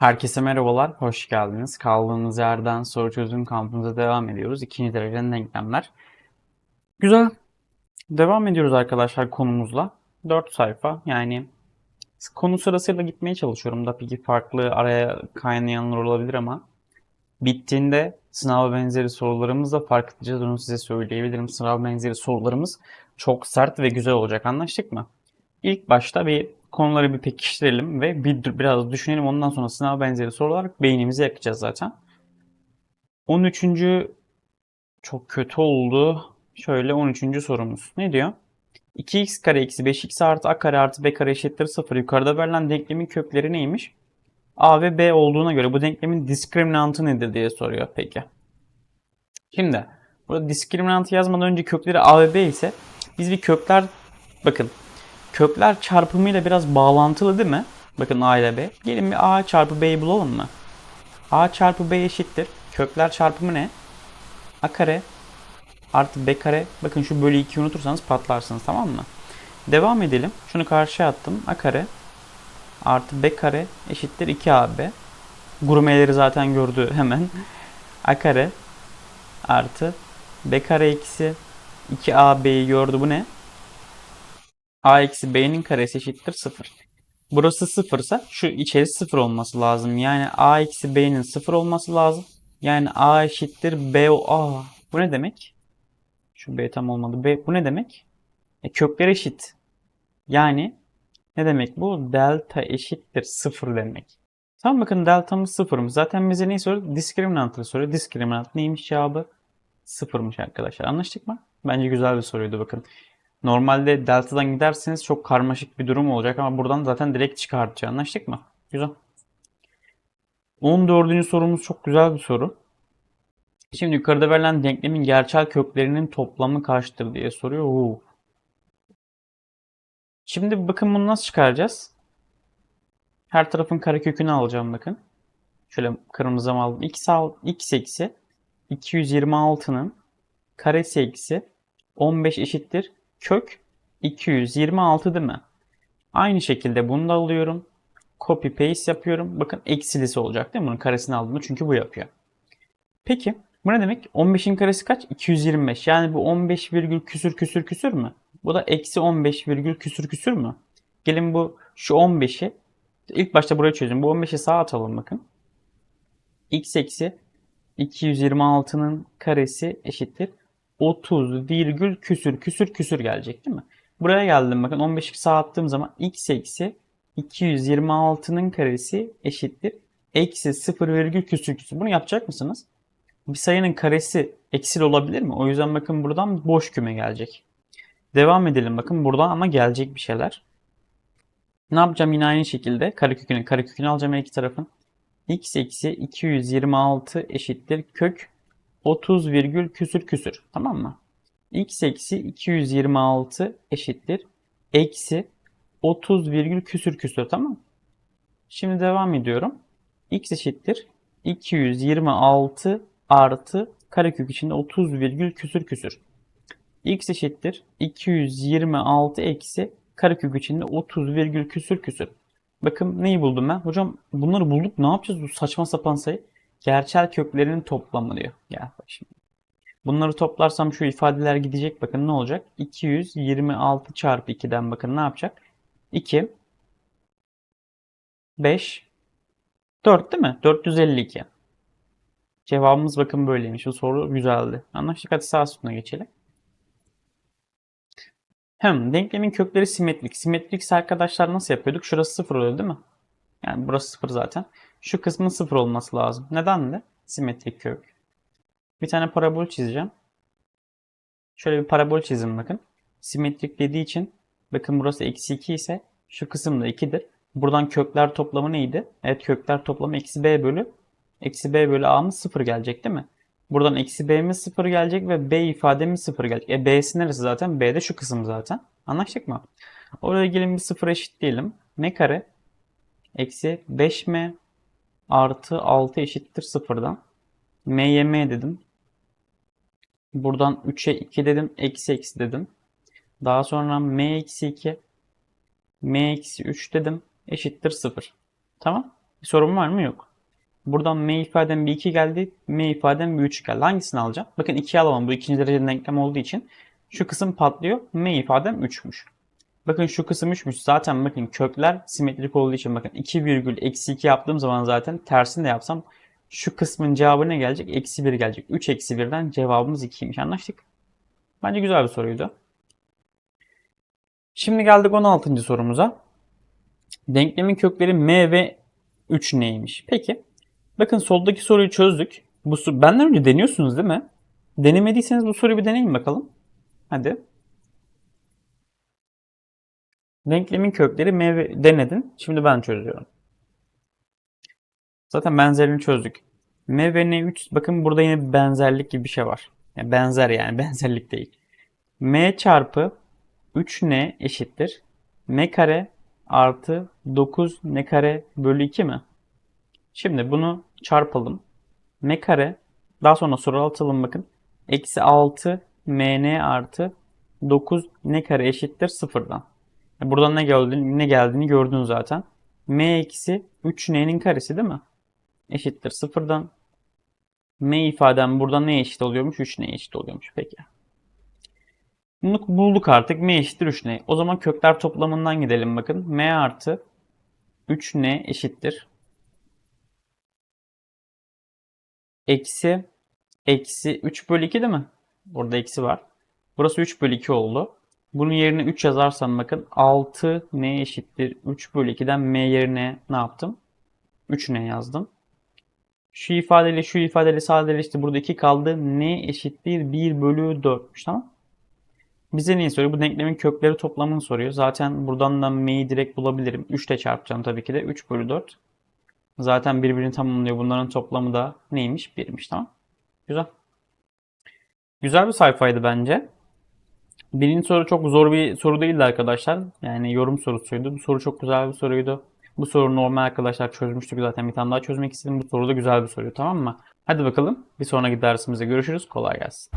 Herkese merhabalar, hoş geldiniz. Kaldığımız yerden soru çözüm kampımıza devam ediyoruz. İkinci dereceden denklemler. Güzel. Devam ediyoruz arkadaşlar konumuzla. 4 sayfa yani konu sırasıyla gitmeye çalışıyorum. Tabii ki farklı araya kaynayanlar olabilir ama bittiğinde sınav benzeri sorularımızla fark edeceğiz. Onu size söyleyebilirim. Sınav benzeri sorularımız çok sert ve güzel olacak. Anlaştık mı? İlk başta bir konuları bir pekiştirelim ve bir biraz düşünelim. Ondan sonra sınav benzeri sorular beynimizi yakacağız zaten. 13. çok kötü oldu. Şöyle 13. sorumuz. Ne diyor? 2x kare eksi 5x artı a kare artı b kare eşittir 0. Yukarıda verilen denklemin kökleri neymiş? a ve b olduğuna göre bu denklemin diskriminantı nedir diye soruyor peki. Şimdi burada diskriminantı yazmadan önce kökleri a ve b ise biz bir kökler bakın kökler çarpımıyla biraz bağlantılı değil mi? Bakın a ile b. Gelin bir a çarpı b'yi bulalım mı? a çarpı b eşittir. Kökler çarpımı ne? a kare artı b kare. Bakın şu bölü 2'yi unutursanız patlarsınız tamam mı? Devam edelim. Şunu karşıya attım. a kare artı b kare eşittir 2ab. Gurmeleri zaten gördü hemen. a kare artı b kare eksi 2ab'yi gördü. Bu ne? A eksi b'nin karesi eşittir 0. Burası 0 ise şu içerisi 0 olması lazım. Yani a eksi b'nin 0 olması lazım. Yani a eşittir b o a. Bu ne demek? Şu b tam olmadı. B, bu ne demek? E, kökler eşit. Yani ne demek bu? Delta eşittir 0 demek. Tamam bakın deltamız 0'mış. Zaten bize neyi soruyor? Diskriminantı soruyor. Diskriminant neymiş cevabı? 0'mış arkadaşlar. Anlaştık mı? Bence güzel bir soruydu bakın. Normalde delta'dan giderseniz çok karmaşık bir durum olacak ama buradan zaten direkt çıkartacağız. Anlaştık mı? Güzel. 14. sorumuz çok güzel bir soru. Şimdi yukarıda verilen denklemin gerçel köklerinin toplamı kaçtır diye soruyor. Oo. Şimdi bakın bunu nasıl çıkaracağız? Her tarafın karekökünü alacağım bakın. Şöyle kırmızı aldım. X, al, x eksi 226'nın karesi eksi 15 eşittir kök 226 değil mi? Aynı şekilde bunu da alıyorum. Copy paste yapıyorum. Bakın eksilisi olacak değil mi? Bunun karesini aldım çünkü bu yapıyor. Peki bu ne demek? 15'in karesi kaç? 225. Yani bu 15 virgül küsür küsür küsür mü? Bu da eksi 15 virgül küsür küsür mü? Gelin bu şu 15'i ilk başta buraya çözün. Bu 15'i sağa atalım bakın. x eksi 226'nın karesi eşittir 30 virgül küsür küsür küsür gelecek değil mi? Buraya geldim bakın 15'i sağa attığım zaman x eksi 226'nın karesi eşittir. Eksi 0 virgül küsür küsür. Bunu yapacak mısınız? Bir sayının karesi eksil olabilir mi? O yüzden bakın buradan boş küme gelecek. Devam edelim bakın buradan ama gelecek bir şeyler. Ne yapacağım yine aynı şekilde karekökünü karekökünü alacağım her iki tarafın. x eksi 226 eşittir kök 30 virgül küsür küsür. Tamam mı? x eksi 226 eşittir. Eksi 30 virgül küsür küsür. Tamam? Şimdi devam ediyorum. x eşittir. 226 artı karekök içinde 30 virgül küsür küsür. x eşittir. 226 eksi karekök içinde 30 virgül küsür küsür. Bakın neyi buldum ben? Hocam bunları bulduk ne yapacağız bu saçma sapan sayı? Gerçel köklerinin toplamı diyor. Gel bak şimdi. Bunları toplarsam şu ifadeler gidecek. Bakın ne olacak? 226 çarpı 2'den bakın ne yapacak? 2 5 4 değil mi? 452. Cevabımız bakın böyleymiş. Bu soru güzeldi. Anlaştık. Hadi sağ üstüne geçelim. Hem denklemin kökleri simetrik. Simetrik arkadaşlar nasıl yapıyorduk? Şurası 0 oluyor değil mi? Yani burası 0 zaten. Şu kısmın 0 olması lazım. Neden de? Simetrik kök. Bir tane parabol çizeceğim. Şöyle bir parabol çizin bakın. Simetrik dediği için bakın burası eksi 2 ise şu kısım da 2'dir. Buradan kökler toplamı neydi? Evet kökler toplamı eksi b bölü eksi b bölü a'mız 0 gelecek değil mi? Buradan eksi b'miz 0 gelecek ve b ifademiz 0 gelecek. E b'si neresi zaten? b de şu kısım zaten. Anlaştık mı? Oraya gelin bir 0 eşitleyelim. m kare eksi 5m artı 6 eşittir 0'dan. m'ye m dedim. Buradan 3'e 2 dedim. Eksi eksi dedim. Daha sonra m eksi 2 m eksi 3 dedim. Eşittir 0. Tamam. Bir sorun var mı? Yok. Buradan m ifadem bir 2 geldi. M ifadem bir 3 geldi. Hangisini alacağım? Bakın 2'yi alamam. Bu ikinci dereceli denklem olduğu için. Şu kısım patlıyor. M ifadem 3'müş. Bakın şu kısım 3'müş. Zaten bakın kökler simetrik olduğu için bakın 2 virgül eksi 2 yaptığım zaman zaten tersini de yapsam şu kısmın cevabı ne gelecek? Eksi 1 gelecek. 3 eksi 1'den cevabımız 2'ymiş. Anlaştık. Bence güzel bir soruydu. Şimdi geldik 16. sorumuza. Denklemin kökleri m ve 3 neymiş? Peki. Bakın soldaki soruyu çözdük. Bu benden önce deniyorsunuz değil mi? Denemediyseniz bu soruyu bir deneyin bakalım. Hadi. Denklemin kökleri m ve denedin. Şimdi ben çözüyorum. Zaten benzerini çözdük. M ve N 3 bakın burada yine bir benzerlik gibi bir şey var. Yani benzer yani benzerlik değil. M çarpı 3N eşittir. M kare artı 9 N kare bölü 2 mi? Şimdi bunu çarpalım. M kare daha sonra soralatalım bakın. Eksi 6 MN artı 9 N kare eşittir sıfırdan. Buradan ne geldiğini, ne geldiğini gördün zaten. M eksi 3N'nin karesi değil mi? Eşittir sıfırdan. M ifadem burada ne eşit oluyormuş? 3N eşit oluyormuş. Peki. Bunu bulduk artık. M eşittir 3N. O zaman kökler toplamından gidelim bakın. M artı 3N eşittir. Eksi eksi 3 bölü 2 değil mi? Burada eksi var. Burası 3 bölü 2 oldu. Bunun yerine 3 yazarsam bakın 6 n eşittir 3 bölü 2'den m yerine ne yaptım? 3 n yazdım. Şu ifadeyle şu ifadeyle sadeleşti. Burada 2 kaldı. n eşittir 1 bölü 4'müş tamam. Bize neyi soruyor? Bu denklemin kökleri toplamını soruyor. Zaten buradan da m'yi direkt bulabilirim. 3 ile çarpacağım tabii ki de. 3 bölü 4. Zaten birbirini tamamlıyor. Bunların toplamı da neymiş? 1'miş tamam. Güzel. Güzel bir sayfaydı bence. Birinci soru çok zor bir soru değildi arkadaşlar. Yani yorum sorusuydu. Bu soru çok güzel bir soruydu. Bu soru normal arkadaşlar çözmüştük zaten. Bir tane daha çözmek istedim. Bu soru da güzel bir soru tamam mı? Hadi bakalım. Bir sonraki dersimizde görüşürüz. Kolay gelsin.